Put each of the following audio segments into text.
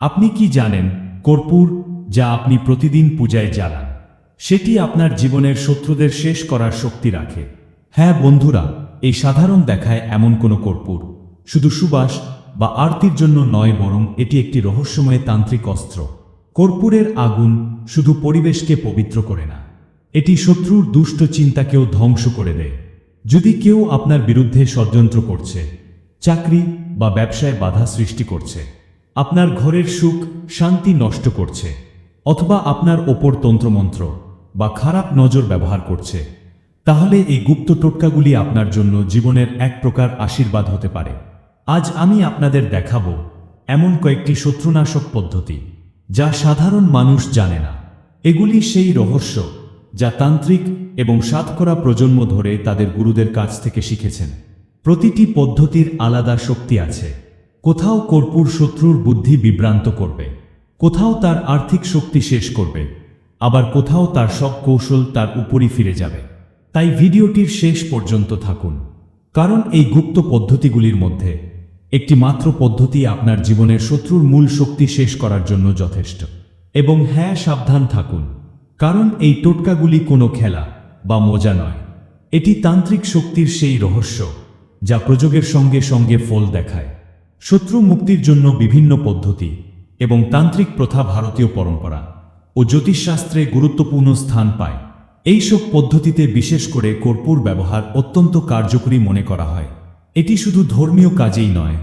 আপনি কি জানেন কর্পূর, যা আপনি প্রতিদিন পূজায় জ্বালান? সেটি আপনার জীবনের শত্রুদের শেষ করার শক্তি রাখে। হ্যাঁ বন্ধুরা, এই সাধারণ দেখায় এমন কোনো কর্পূর। শুধু সুবাস বা আরতির জন্য নয় বরং এটি একটি রহস্যময় তান্ত্রিক অস্ত্র। কর্পূরের আগুন শুধু পরিবেশকে পবিত্র করে না, এটি শত্রুর দুষ্ট চিন্তাকেও ধ্বংস করে দেয়। যদি কেউ আপনার বিরুদ্ধে ষড়যন্ত্র করছে, চাকরি বা ব্যবসায় বাধা সৃষ্টি করছে আপনার ঘরের সুখ শান্তি নষ্ট করছে, অথবা আপনার ওপর তন্ত্রমন্ত্র বা খারাপ নজর ব্যবহার করছে, তাহলে এই গুপ্ত টোটকাগুলি আপনার জন্য জীবনের এক প্রকার আশীর্বাদ হতে পারে। আজ আমি আপনাদের দেখাব এমন কয়েকটি শত্রুনাশক পদ্ধতি, যা সাধারণ মানুষ জানে না। এগুলি সেই রহস্য যা তান্ত্রিক এবং সাতকরা প্রজন্ম ধরে তাদের গুরুদের কাছ থেকে শিখেছেন। প্রতিটি পদ্ধতির আলাদা শক্তি আছে। কোথাও কর্পূর শত্রুর বুদ্ধি বিভ্রান্ত করবে, কোথাও তার আর্থিক শক্তি শেষ করবে, আবার কোথাও তার সব কৌশল তার উপরই ফিরে যাবে। তাই ভিডিওটির শেষ পর্যন্ত থাকুন, কারণ এই গুপ্ত পদ্ধতিগুলির মধ্যে একটি মাত্র পদ্ধতি আপনার জীবনের শত্রুর মূল শক্তি শেষ করার জন্য যথেষ্ট। এবং হ্যাঁ সাবধান থাকুন, কারণ এই টোটকাগুলি কোনো খেলা বা মজা নয়। এটি তান্ত্রিক শক্তির সেই রহস্য যা প্রযোগের সঙ্গে সঙ্গে ফল দেখায়। শত্রু মুক্তির জন্য বিভিন্ন পদ্ধতি এবং তান্ত্রিক প্রথা ভারতীয় পরম্পরা ও জ্যোতিষশাস্ত্রে গুরুত্বপূর্ণ স্থান পায়। এইসব পদ্ধতিতে বিশেষ করে কর্পূর ব্যবহার অত্যন্ত কার্যকরী মনে করা হয়। এটি শুধু ধর্মীয় কাজেই নয়,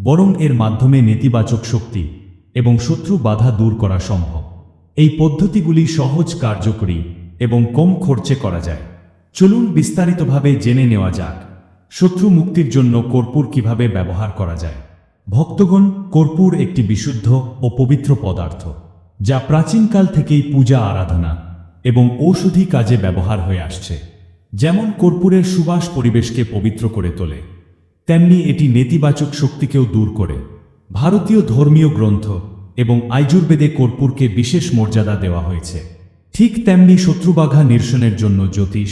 বরং এর মাধ্যমে নেতিবাচক শক্তি এবং শত্রু বাধা দূর করা সম্ভব। এই পদ্ধতিগুলি সহজ, কার্যকরী এবং কম খরচে করা যায়। চলুন বিস্তারিতভাবে জেনে নেওয়া যাক শত্রু মুক্তির জন্য কর্পূর কীভাবে ব্যবহার করা যায়। ভক্তগণ কর্পূর একটি বিশুদ্ধ ও পবিত্র পদার্থ, যা প্রাচীনকাল থেকেই পূজা আরাধনা এবং ঔষধি কাজে ব্যবহার হয়ে আসছে। যেমন কর্পূরের সুবাস পরিবেশকে পবিত্র করে তোলে, তেমনি এটি নেতিবাচক শক্তিকেও দূর করে। ভারতীয় ধর্মীয় গ্রন্থ এবং আইজুর্বেদে কর্পূরকে বিশেষ মর্যাদা দেওয়া হয়েছে। ঠিক তেমনি শত্রুবাঘা নিরসনের জন্য জ্যোতিষ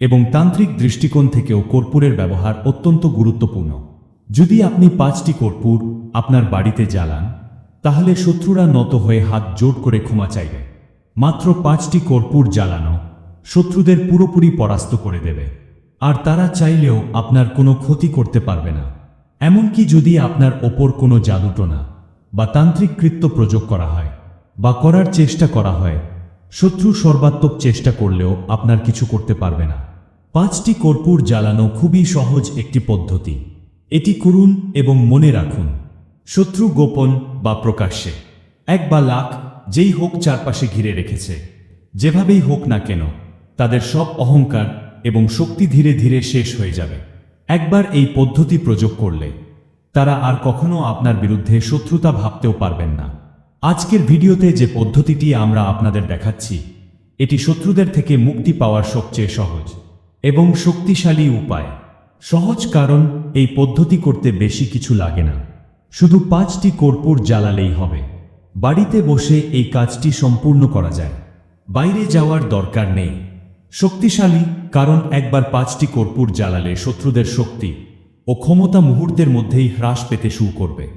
এবং তান্ত্রিক দৃষ্টিকোণ থেকেও কর্পূরের ব্যবহার অত্যন্ত গুরুত্বপূর্ণ। যদি আপনি পাঁচটি কর্পূর আপনার বাড়িতে জ্বালান, তাহলে শত্রুরা নত হয়ে হাত জোট করে ক্ষমা চাইবে। মাত্র পাঁচটি কর্পূর জ্বালানো শত্রুদের পুরোপুরি পরাস্ত করে দেবে। আর তারা চাইলেও আপনার কোনো ক্ষতি করতে পারবে না। এমনকি যদি আপনার ওপর কোনো জাদুটনা বা তান্ত্রিক কৃত্য প্রযোগ করা হয় বা করার চেষ্টা করা হয়, শত্রু সর্বাত্মক চেষ্টা করলেও আপনার কিছু করতে পারবে না। পাঁচটি কর্পূর জ্বালানো খুবই সহজ একটি পদ্ধতি। এটি করুন এবং মনে রাখুন, শত্রু গোপন বা প্রকাশ্যে। এক বা লাখ যেই হোক চারপাশে ঘিরে রেখেছে। যেভাবেই হোক না কেন, তাদের সব অহংকার এবং শক্তি ধীরে ধীরে শেষ হয়ে যাবে। একবার এই পদ্ধতি প্রয়োগ করলে, তারা আর কখনো আপনার বিরুদ্ধে শত্রুতা ভাবতেও পারবেন না। আজকের ভিডিওতে যে পদ্ধতিটি আমরা আপনাদের দেখাচ্ছি, এটি শত্রুদের থেকে মুক্তি পাওয়ার সবচেয়ে সহজ এবং শক্তিশালী উপায়। সহজ কারণ, এই পদ্ধতি করতে বেশি কিছু লাগে না। শুধু পাঁচটি কর্পূর জ্বালালেই হবে। বাড়িতে বসে এই কাজটি সম্পূর্ণ করা যায়। বাইরে যাওয়ার দরকার নেই। শক্তিশালী, কারণ একবার পাঁচটি কর্পূর জ্বালালে শত্রুদের শক্তি ও ক্ষমতা মুহূর্তের মধ্যেই হ্রাস পেতে শুরু করবে।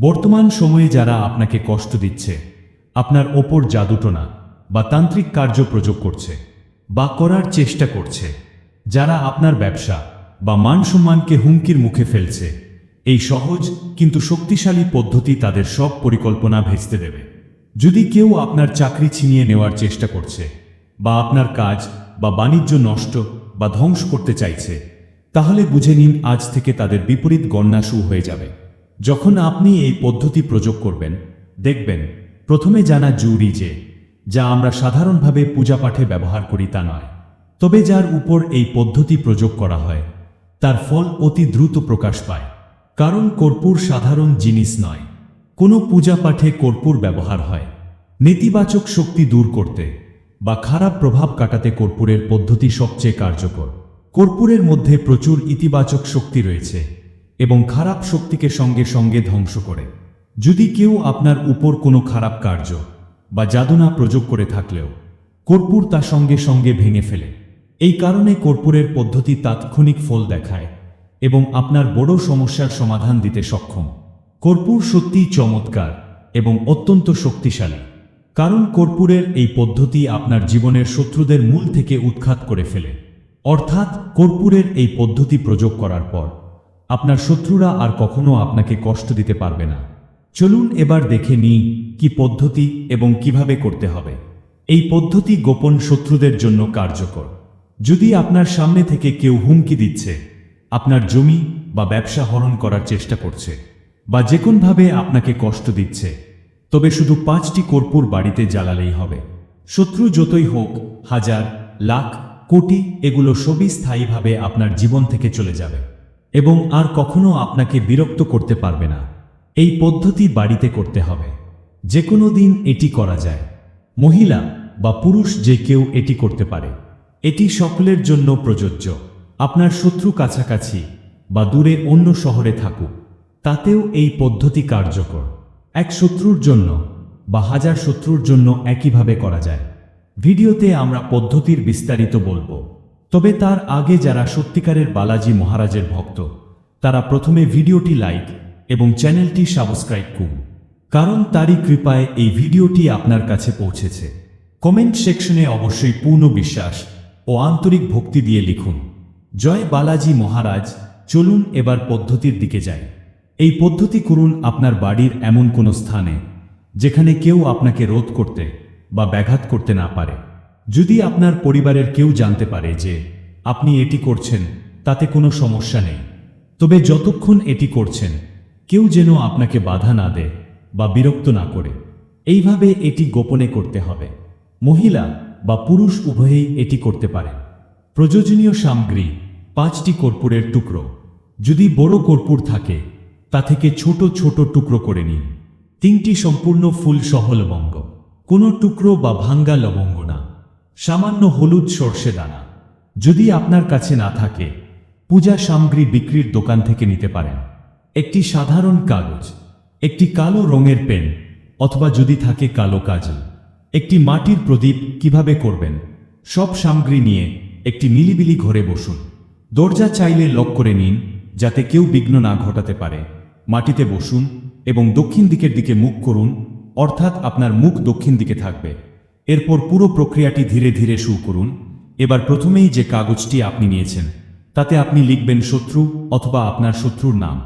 বর্তমান সময়ে যারা আপনাকে কষ্ট দিচ্ছে, আপনার ওপর জাদুটনা বা তান্ত্রিক কার্য প্রযোগ করছে বা করার চেষ্টা করছে, যারা আপনার ব্যবসা বা মান সম্মানকে হুমকির মুখে ফেলছে। এই সহজ কিন্তু শক্তিশালী পদ্ধতি তাদের সব পরিকল্পনা ভেস্তে দেবে। যদি কেউ আপনার চাকরি ছিনিয়ে নেওয়ার চেষ্টা করছে, বা আপনার কাজ, বা বাণিজ্য নষ্ট, বা ধ্বংস করতে চাইছে, তাহলে বুঝে নিন আজ থেকে তাদের বিপরীত গণনা শুরু হয়ে যাবে। যখন আপনি এই পদ্ধতি প্রয়োগ করবেন, দেখবেন, প্রথমে জানা জরুরি যে, যা আমরা সাধারণভাবে পূজা পাঠে ব্যবহার করি তা নয়। তবে যার উপর এই পদ্ধতি প্রয়োগ করা হয় তার ফল অতি দ্রুত প্রকাশ পায়। কারণ কর্পূর সাধারণ জিনিস নয়। কোনো পূজা পাঠে কর্পূর ব্যবহার হয়। নেতিবাচক শক্তি দূর করতে বা খারাপ প্রভাব কাটাতে কর্পূরের পদ্ধতি সবচেয়ে কার্যকর। কর্পূরের মধ্যে প্রচুর ইতিবাচক শক্তি রয়েছে এবং খারাপ শক্তিকে সঙ্গে সঙ্গে ধ্বংস করে। যদি কেউ আপনার উপর কোনো খারাপ কার্য বা জাদুনা প্রযোগ করে থাকলেও কর্পূর তা সঙ্গে সঙ্গে ভেঙে ফেলে। এই কারণে কর্পূরের পদ্ধতি তাৎক্ষণিক ফল দেখায় এবং আপনার বড় সমস্যার সমাধান দিতে সক্ষম। কর্পূর সত্যিই চমৎকার এবং অত্যন্ত শক্তিশালী। কারণ কর্পূরের এই পদ্ধতি আপনার জীবনের শত্রুদের মূল থেকে উৎখাত করে ফেলে। অর্থাৎ কর্পূরের এই পদ্ধতি প্রয়োগ করার পর আপনার শত্রুরা আর কখনো আপনাকে কষ্ট দিতে পারবে না। চলুন এবার দেখে নিই কি পদ্ধতি এবং কীভাবে করতে হবে। এই পদ্ধতি গোপন শত্রুদের জন্য কার্যকর। যদি আপনার সামনে থেকে কেউ হুমকি দিচ্ছে, আপনার জমি বা ব্যবসা হরণ করার চেষ্টা করছে, বা যে কোনভাবে আপনাকে কষ্ট দিচ্ছে, তবে শুধু পাঁচটি কর্পূর বাড়িতে জ্বালালেই হবে। শত্রু যতই হোক, হাজার, লাখ, কোটি, এগুলো সবই স্থায়ীভাবে আপনার জীবন থেকে চলে যাবে এবং আর কখনো আপনাকে বিরক্ত করতে পারবে না। এই পদ্ধতি বাড়িতে করতে হবে। যে কোনো দিন এটি করা যায়। মহিলা বা পুরুষ যে কেউ এটি করতে পারে। এটি সকলের জন্য প্রযোজ্য। আপনার শত্রু কাছাকাছি বা দূরে অন্য শহরে থাকুক, তাতেও এই পদ্ধতি কার্যকর। এক শত্রুর জন্য বা হাজার শত্রুর জন্য একইভাবে করা যায়। ভিডিওতে আমরা পদ্ধতির বিস্তারিত বলব। তবে তার আগে যারা সত্যিকারের বালাজি মহারাজের ভক্ত, তারা প্রথমে ভিডিওটি লাইক এবং চ্যানেলটি সাবস্ক্রাইব করুন। কারণ তারই কৃপায় এই ভিডিওটি আপনার কাছে পৌঁছেছে। কমেন্ট সেকশনে অবশ্যই পূর্ণ বিশ্বাস ও আন্তরিক ভক্তি দিয়ে লিখুন, জয় বালাজি মহারাজ, চলুন এবার পদ্ধতির দিকে যাই। এই পদ্ধতি করুন আপনার বাড়ির এমন কোনো স্থানে, যেখানে কেউ আপনাকে রোধ করতে বা ব্যাঘাত করতে না পারে। যদি আপনার পরিবারের কেউ জানতে পারে যে আপনি এটি করছেন, তাতে কোনো সমস্যা নেই। তবে যতক্ষণ এটি করছেন, কেউ যেন আপনাকে বাধা না দেয় বা বিরক্ত না করে। এইভাবে এটি গোপনে করতে হবে। মহিলা বা পুরুষ উভয়েই এটি করতে পারে প্রয়োজনীয় সামগ্রী পাঁচটি কর্পূরের টুকরো। যদি বড় কর্পূর থাকে, তা থেকে ছোট ছোট টুকরো করে নিন। তিনটি সম্পূর্ণ ফুল সহ লবঙ্গ। কোনো টুকরো বা ভাঙ্গা লবঙ্গ না। সামান্য হলুদ সর্ষে দানা। যদি আপনার কাছে না থাকে, পূজা সামগ্রী বিক্রির দোকান থেকে নিতে পারেন। একটি সাধারণ কাগজ, একটি কালো রঙের পেন, অথবা যদি থাকে কালো কাজল। একটি মাটির প্রদীপ কীভাবে করবেন? সব সামগ্রী নিয়ে একটি মিলিবিলি ঘরে বসুন। দরজা চাইলে লক করে নিন, যাতে কেউ বিঘ্ন না ঘটাতে পারে। মাটিতে বসুন এবং দক্ষিণ দিকের দিকে মুখ করুন, অর্থাৎ আপনার মুখ দক্ষিণ দিকে থাকবে। এরপর পুরো প্রক্রিয়াটি ধীরে ধীরে শুরু করুন। এবার প্রথমেই যে কাগজটি আপনি নিয়েছেন, তাতে আপনি লিখবেন শত্রু অথবা আপনার শত্রুর নাম।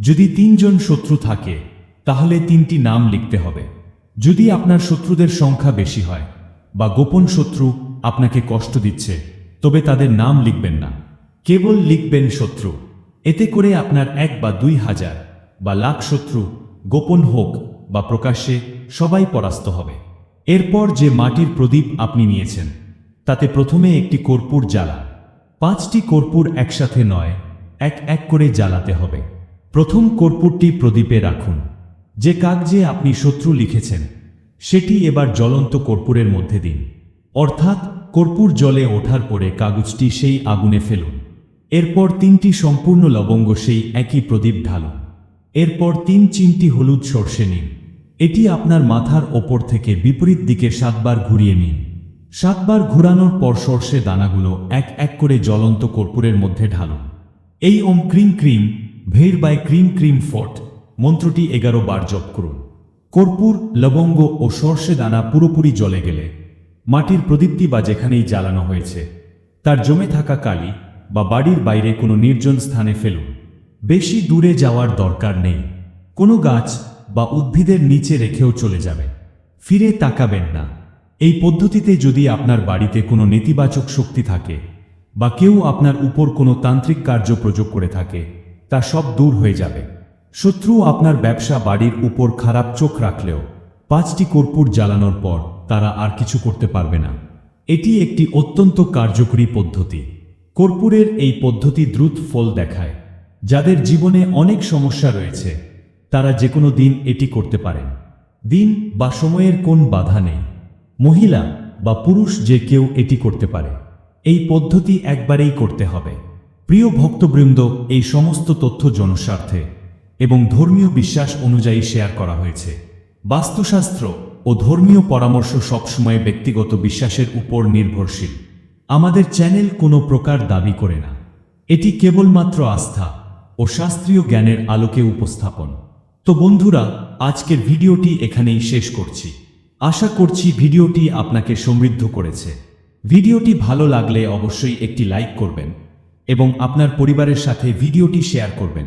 যদি তিনজন শত্রু থাকে, তাহলে তিনটি নাম লিখতে হবে। যদি আপনার শত্রুদের সংখ্যা বেশি হয় বা গোপন শত্রু আপনাকে কষ্ট দিচ্ছে, তবে তাদের নাম লিখবেন না। কেবল লিখবেন শত্রু। এতে করে আপনার এক বা দুই হাজার বা লাখ শত্রু গোপন হোক বা প্রকাশ্যে সবাই পরাস্ত হবে। এরপর যে মাটির প্রদীপ আপনি নিয়েছেন, তাতে প্রথমে একটি কর্পূর জ্বালা, পাঁচটি কর্পূর একসাথে নয়, এক এক করে জ্বালাতে হবে। প্রথম কর্পূরটি প্রদীপে রাখুন। যে কাগজে আপনি শত্রু লিখেছেন, সেটি এবার জ্বলন্ত কর্পূরের মধ্যে দিন। অর্থাৎ কর্পূর জলে ওঠার পরে কাগজটি সেই আগুনে ফেলুন। এরপর তিনটি সম্পূর্ণ লবঙ্গ সেই একই প্রদীপ ঢালুন। এরপর তিন চিমটি হলুদ সর্ষে নিন। এটি আপনার মাথার ওপর থেকে বিপরীত দিকে সাতবার ঘুরিয়ে নিন। সাতবার ঘুরানোর পর সর্ষে দানাগুলো এক এক করে জ্বলন্ত কর্পূরের মধ্যে ঢালুন। এই ওম ক্রিম ক্রিম, ভের বাই ক্রিম ক্রিম ফট। মন্ত্রটি এগারো বার জপ করুন। কর্পূর, লবঙ্গ ও সর্ষে দানা পুরোপুরি জলে গেলে মাটির প্রদীপটি বা যেখানেই জ্বালানো হয়েছে, তার জমে থাকা কালি বা বাড়ির বাইরে কোনো নির্জন স্থানে ফেলুন। বেশি দূরে যাওয়ার দরকার নেই। কোনো গাছ বা উদ্ভিদের নিচে রেখেও চলে যাবে ফিরে তাকাবেন না। এই পদ্ধতিতে যদি আপনার বাড়িতে কোনো নেতিবাচক শক্তি থাকে বা কেউ আপনার উপর কোনো তান্ত্রিক কার্য প্রযোগ করে থাকে, তা সব দূর হয়ে যাবে। শত্রু আপনার ব্যবসা বাড়ির উপর খারাপ চোখ রাখলেও পাঁচটি কর্পূর জ্বালানোর পর তারা আর কিছু করতে পারবে না। এটি একটি অত্যন্ত কার্যকরী পদ্ধতি। কর্পূরের এই পদ্ধতি দ্রুত ফল দেখায়। যাদের জীবনে অনেক সমস্যা রয়েছে, তারা যে কোনো দিন এটি করতে পারেন। দিন বা সময়ের কোন বাধা নেই। মহিলা বা পুরুষ যে কেউ এটি করতে পারে। এই পদ্ধতি একবারেই করতে হবে। প্রিয় ভক্তবৃন্দ, এই সমস্ত তথ্য জনস্বার্থে এবং ধর্মীয় বিশ্বাস অনুযায়ী শেয়ার করা হয়েছে। বাস্তুশাস্ত্র ও ধর্মীয় পরামর্শ সবসময় ব্যক্তিগত বিশ্বাসের উপর নির্ভরশীল। আমাদের চ্যানেল কোনো প্রকার দাবি করে না। এটি কেবলমাত্র আস্থা ও শাস্ত্রীয় জ্ঞানের আলোকে উপস্থাপন। তো বন্ধুরা, আজকের ভিডিওটি এখানেই শেষ করছি। আশা করছি ভিডিওটি আপনাকে সমৃদ্ধ করেছে। ভিডিওটি ভালো লাগলে অবশ্যই একটি লাইক করবেন এবং আপনার পরিবারের সাথে ভিডিওটি শেয়ার করবেন।